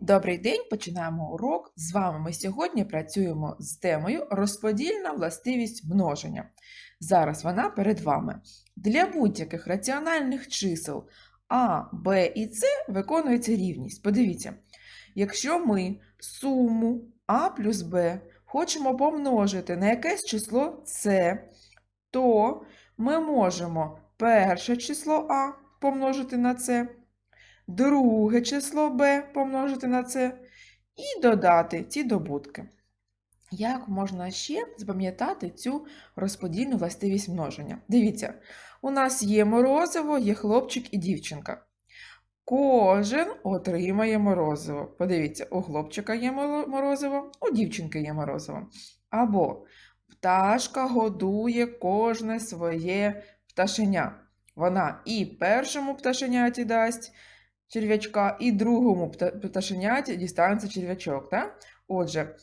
Добрий день, починаємо урок. З вами ми сьогодні працюємо з темою розподільна властивість множення. Зараз вона перед вами. Для будь-яких раціональних чисел А, Б і С виконується рівність. Подивіться, якщо ми суму А плюс Б хочемо помножити на якесь число С, то ми можемо перше число А помножити на С, друге число b помножити на це і додати ці добутки. Як можна ще запам'ятати цю розподільну властивість множення? Дивіться, у нас є морозиво, є хлопчик і дівчинка. Кожен отримає морозиво. Подивіться, у хлопчика є морозиво, у дівчинки є морозиво. Або пташка годує кожне своє пташеня. Вона і першому пташеняті дасть, черв'ячка, і другому пта- пташеняті дістанеться черв'ячок. Так? Отже,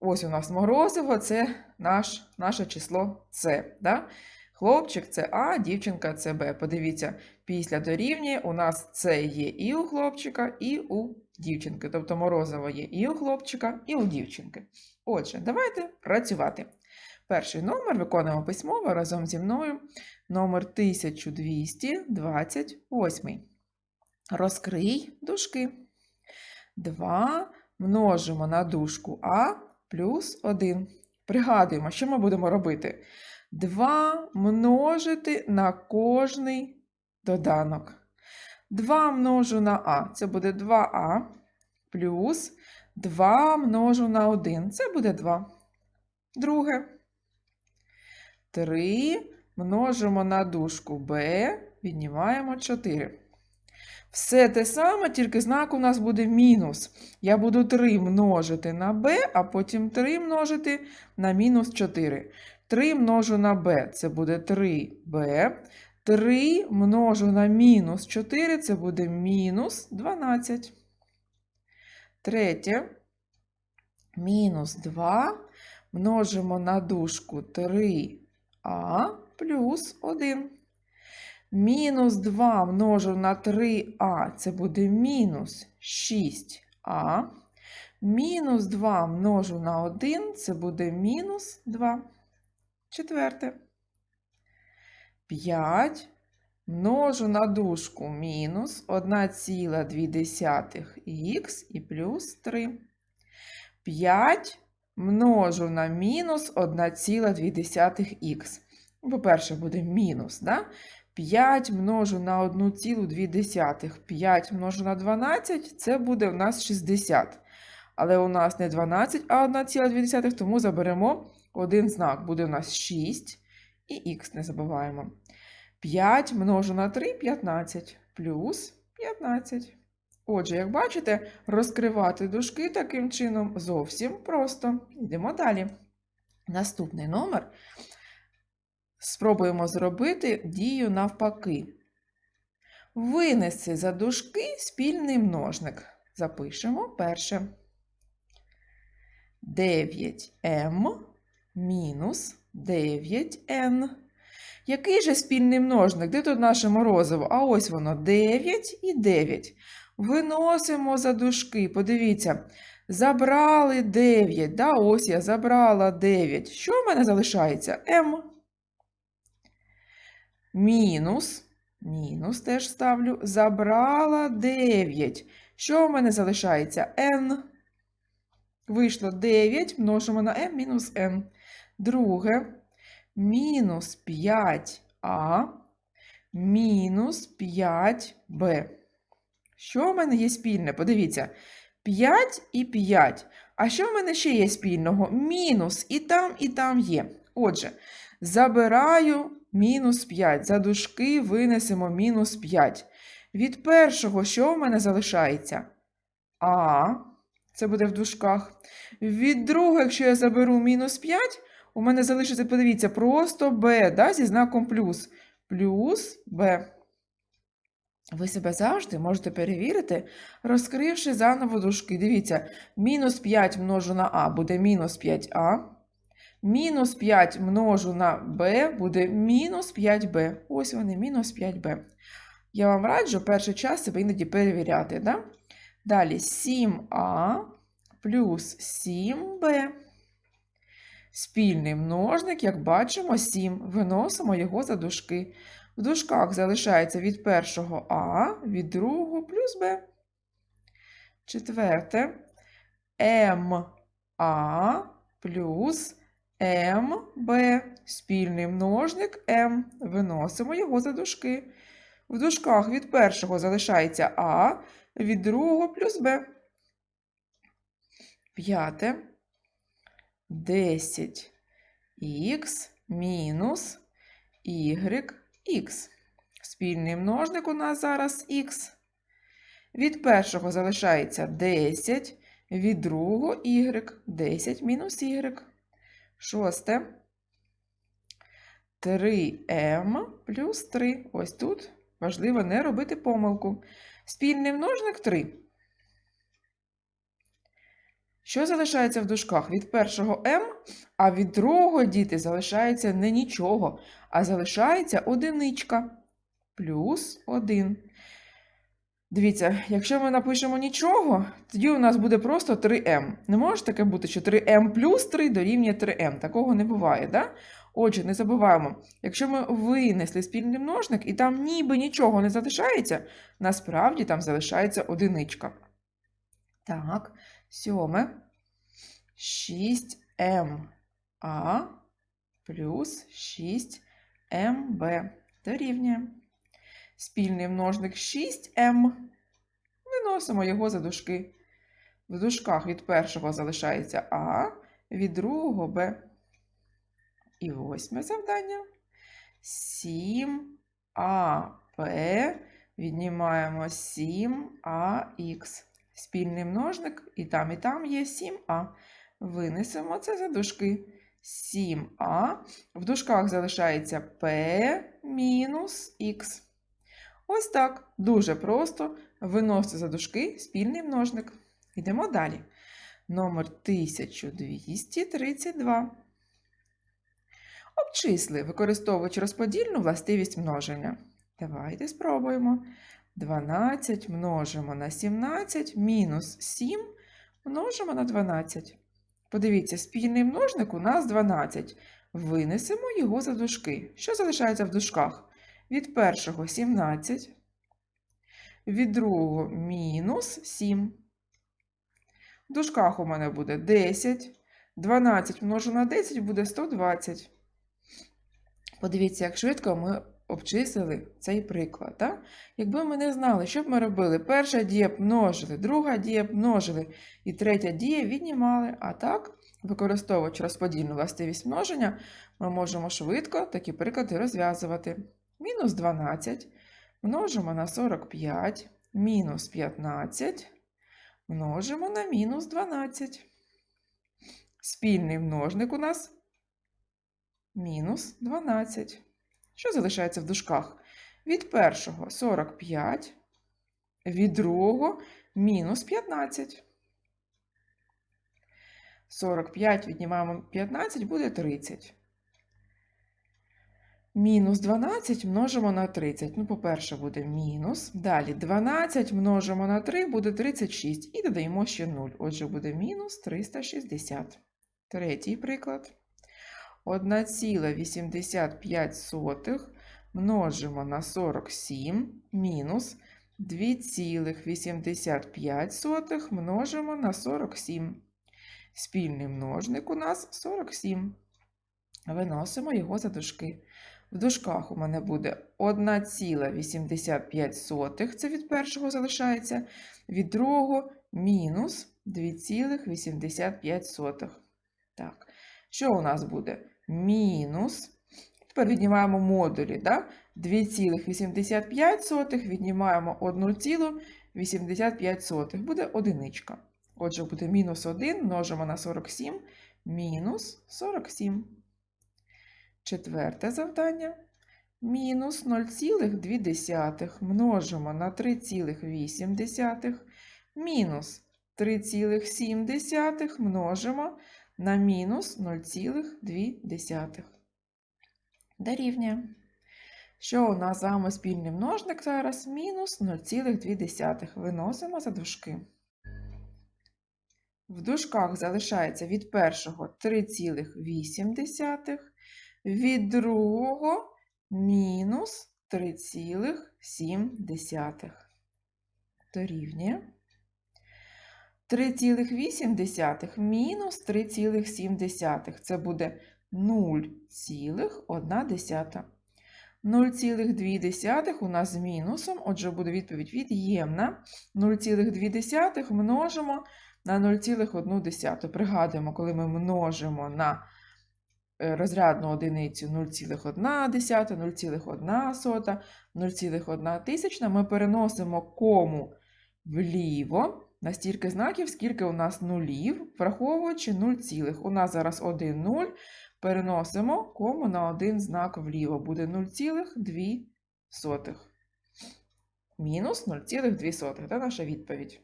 ось у нас морозиво це наш, наше число С. Да? Хлопчик це А, дівчинка це Б. Подивіться, після дорівнює у нас С є і у хлопчика, і у дівчинки. Тобто морозиво є і у хлопчика, і у дівчинки. Отже, давайте працювати. Перший номер виконуємо письмово разом зі мною. Номер 1228. Розкрий дужки. 2 множимо на дужку А плюс 1. Пригадуємо, що ми будемо робити. 2 множити на кожний доданок. 2 множу на А. Це буде 2А плюс 2 множу на 1. Це буде 2. Друге. 3 множимо на дужку Б, віднімаємо 4. Все те саме, тільки знак у нас буде мінус. Я буду 3 множити на b, а потім 3 множити на мінус 4. 3 множу на b, це буде 3b. 3 множу на мінус 4, це буде мінус 12. Третє. Мінус 2 множимо на дужку 3а плюс 1. Мінус 2 множу на 3а, це буде мінус 6а. Мінус 2 множу на 1, це буде мінус 2. Четверте. 5 множу на дужку мінус 1,2х і плюс 3. 5 множу на мінус 1,2х. По-перше, буде мінус, да? 5 множу на 1,2. 5 множу на 12, це буде у нас 60. Але у нас не 12, а 1,2, тому заберемо один знак. Буде у нас 6 і х не забуваємо. 5 множу на 3 15 плюс 15. Отже, як бачите, розкривати дужки таким чином зовсім просто. Йдемо далі. Наступний номер. Спробуємо зробити дію навпаки. Винеси за дужки спільний множник. Запишемо перше. 9m мінус 9n. Який же спільний множник? Де тут наше морозиво? А ось воно 9 і 9. Виносимо за дужки. Подивіться, забрали 9. Да, ось я забрала 9. Що в мене залишається? m. Мінус, мінус теж ставлю, забрала 9. Що в мене залишається? n. Вийшло 9, множимо на m мінус n. Друге, мінус 5а, мінус 5b. Що в мене є спільне? Подивіться, 5 і 5. А що в мене ще є спільного? Мінус і там, і там є. Отже, забираю мінус 5. За дужки винесемо мінус 5. Від першого, що в мене залишається? А, це буде в дужках. Від другого, якщо я заберу мінус 5, у мене залишиться, подивіться, просто b, да, зі знаком плюс. Плюс b. Ви себе завжди можете перевірити, розкривши заново дужки. Дивіться, мінус 5 множу на а буде мінус 5а. Мінус 5 множу на b буде мінус 5b. Ось вони, мінус 5b. Я вам раджу перший час себе іноді перевіряти. Да? Далі 7а плюс 7b. Спільний множник, як бачимо, 7. Виносимо його за дужки. В дужках залишається від першого А, від другого плюс Б. Четверте. МА плюс МБ. Спільний множник М. Виносимо його за дужки. В дужках від першого залишається А, від другого плюс Б. П'яте. 10х мінус YX. Спільний множник у нас зараз х. Від першого залишається 10, від другого y. 10 мінус y. Шосте. 3m плюс 3. Ось тут важливо не робити помилку. Спільний множник 3. Що залишається в дужках? Від першого m, а від другого діти залишається не нічого, а залишається одиничка плюс 1. Дивіться, якщо ми напишемо нічого, тоді у нас буде просто 3m. Не може таке бути, що 3m плюс 3 дорівнює 3m. Такого не буває, да? Отже, не забуваємо, якщо ми винесли спільний множник і там ніби нічого не залишається, насправді там залишається одиничка. Так, сьоме. 6ma плюс 6mb дорівнює. Спільний множник 6m. Виносимо його за дужки. В дужках від першого залишається А, від другого Б. І восьме завдання. 7АП віднімаємо 7АХ. Спільний множник, і там, і там є 7а. Винесемо це за дужки. 7а. В дужках залишається p мінус х. Ось так. Дуже просто виносити за дужки спільний множник. Йдемо далі. Номер 1232. Обчисли, використовуючи розподільну властивість множення. Давайте спробуємо. 12 множимо на 17 мінус 7 множимо на 12. Подивіться, спільний множник у нас 12. Винесемо його за дужки. Що залишається в дужках? Від першого 17, від другого мінус 7. В дужках у мене буде 10. 12 множу на 10 буде 120. Подивіться, як швидко ми обчислили цей приклад. Так? Якби ми не знали, що б ми робили, перша дія б множили, друга дія б множили і третя дія віднімали. А так, використовуючи розподільну властивість множення, ми можемо швидко такі приклади розв'язувати. Мінус 12 множимо на 45, мінус 15 множимо на мінус 12. Спільний множник у нас мінус 12. Що залишається в дужках? Від першого 45, від другого мінус 15. 45 віднімаємо 15 буде 30. Мінус 12 множимо на 30. Ну, по-перше, буде мінус. Далі 12 множимо на 3 буде 36. І додаємо ще 0. Отже, буде мінус 360. Третій приклад. 1,85 множимо на 47 мінус 2,85 множимо на 47. Спільний множник у нас 47. Виносимо його за дужки. В дужках у мене буде 1,85, це від першого залишається, від другого мінус 2,85. Так, що у нас буде? Мінус. Тепер віднімаємо модулі. Да? 2,85 віднімаємо 1,85. Буде одиничка. Отже, буде мінус 1 множимо на 47, мінус 47. Четверте завдання. Мінус 0,2 множимо на 3,8, мінус 3,7 множимо на мінус 0,2. Дорівнює. Що у нас з вами спільний множник зараз? Мінус 0,2. Виносимо за дужки. В дужках залишається від першого 3,8, від другого мінус 3,7 дорівнює 3,8 мінус 3,7. Це буде 0,1. 0,2 у нас з мінусом, отже, буде відповідь від'ємна. 0,2 множимо на 0,1. Пригадуємо, коли ми множимо на розрядну одиницю 0,1, 0,1, 0,1 тисячна, ми переносимо кому вліво на стільки знаків, скільки у нас нулів, враховуючи 0, цілих. У нас зараз 1 0, переносимо кому на один знак вліво. Буде 0,2. Мінус 0,2. Це наша відповідь.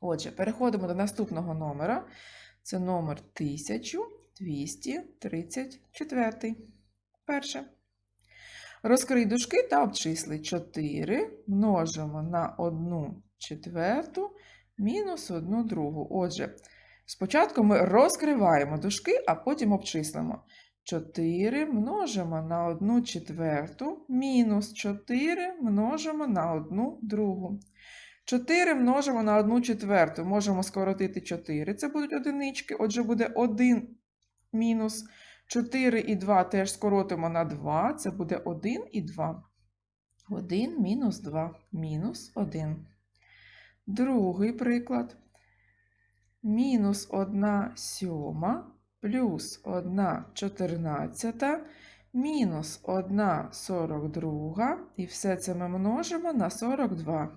Отже, переходимо до наступного номера. Це номер 1234. Перше. Розкрий дужки та обчисли 4 множимо на 1 четверту мінус 1 другу. Отже, спочатку ми розкриваємо дужки, а потім обчислимо. 4 множимо на 1 четверту мінус 4 множимо на 1 другу. 4 множимо на 1 четверту. Можемо скоротити 4. Це будуть одинички. Отже, буде 1 мінус 4 і 2 теж скоротимо на 2. Це буде 1 і 2. 1 мінус 2 мінус 1. Другий приклад. Мінус 1 сьома плюс 1 чотирнадцята мінус 1 42. І все це ми множимо на 42.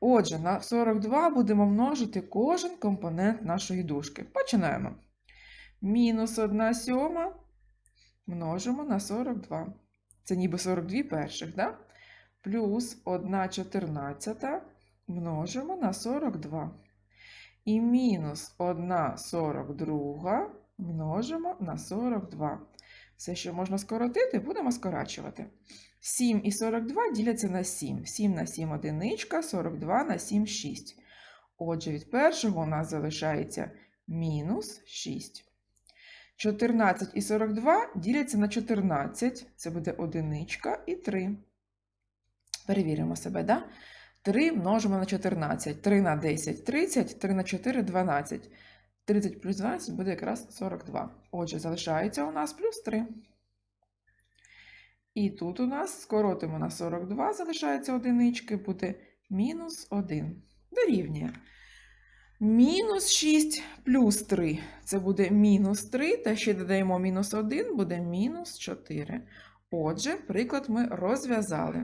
Отже, на 42 будемо множити кожен компонент нашої дужки. Починаємо. Мінус 1 сьома множимо на 42. Це ніби 42 перших, да? Плюс 1 чотирнадцята множимо на 42. І мінус 1 42 множимо на 42. Все, що можна скоротити, будемо скорачувати. 7 і 42 діляться на 7. 7 на 7 одиничка, 42 на 7 6. Отже, від першого у нас залишається мінус 6. 14 і 42 діляться на 14. Це буде одиничка і 3. Перевіримо себе, да? 3 множимо на 14. 3 на 10 30, 3 на 4 12. 30 плюс 12 буде якраз 42. Отже, залишається у нас плюс 3. І тут у нас скоротимо на 42, залишається одинички, буде мінус 1. Дорівнює. Мінус 6 плюс 3. Це буде мінус 3, та ще додаємо мінус 1, буде мінус 4. Отже, приклад ми розв'язали.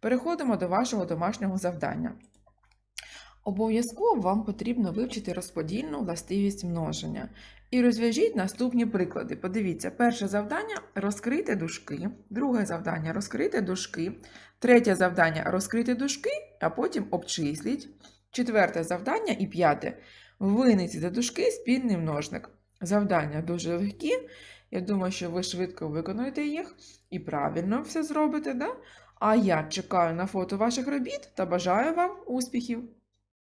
Переходимо до вашого домашнього завдання. Обов'язково вам потрібно вивчити розподільну властивість множення. І розв'яжіть наступні приклади. Подивіться, перше завдання розкрити дужки, друге завдання розкрити дужки, третє завдання розкрити дужки, а потім обчисліть. Четверте завдання і п'яте винести за дужки спільний множник. Завдання дуже легкі. Я думаю, що ви швидко виконуєте їх і правильно все зробите. Да? А я чекаю на фото ваших робіт та бажаю вам успіхів!